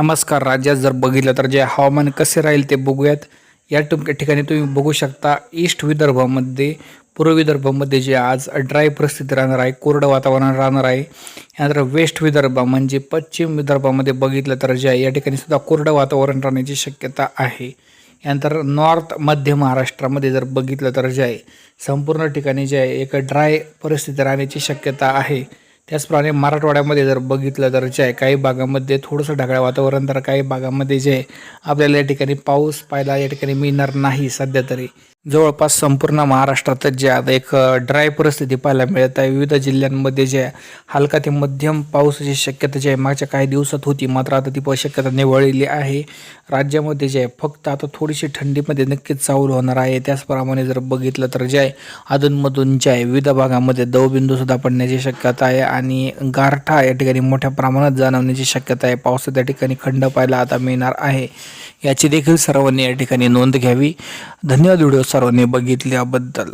नमस्कार राज्यात जर बघितलं तर जे हवामान कसे राहील ते बघूयात. या टुम ठिकाणी तुम्ही बघू शकता ईस्ट विदर्भामध्ये पूर्व विदर्भामध्ये जे आज ड्राय परिस्थिती राहणार आहे कोरडं वातावरण राहणार आहे. यानंतर वेस्ट विदर्भ म्हणजे पश्चिम विदर्भामध्ये बघितलं तर जे आहे या ठिकाणी सुद्धा कोरडं वातावरण राहण्याची शक्यता आहे. यानंतर नॉर्थ मध्य महाराष्ट्रामध्ये जर बघितलं तर जे आहे संपूर्ण ठिकाणी जे आहे एक ड्राय परिस्थिती राहण्याची शक्यता आहे. त्याचप्रमाणे मराठवाड्यामध्ये जर बघितलं तर जे आहे काही भागामध्ये थोडंसं ढगाळ वातावरण तर काही भागामध्ये जे आहे आपल्याला या ठिकाणी पाऊस पाहायला या ठिकाणी मिळणार नाही सध्या तरी. जवळपास संपूर्ण महाराष्ट्रातच जे आता एक ड्राय परिस्थिती पाहायला मिळत आहे. विविध जिल्ह्यांमध्ये जे हलका ते मध्यम पावसाची शक्यता जी आहे मागच्या काही दिवसात होती मात्र आता ती शक्यता निवळलेली आहे. राज्यामध्ये जे आहे फक्त आता थोडीशी थंडीमध्ये नक्कीच चावल होणार आहे. त्याचप्रमाणे जर बघितलं तर जे आहे अधूनमधून जे आहे विविध भागामध्ये दवबिंदूसुद्धा पडण्याची शक्यता आहे आणि गारठा या ठिकाणी मोठ्या प्रमाणात जाणवण्याची शक्यता आहे. पावसात त्या ठिकाणी खंड पाहायला आता मिळणार आहे. याची देखील सर्वांनी या ठिकाणी नोंद घ्यावी. धन्यवाद व्हिडिओ सर्वांनी बघितल्याबद्दल.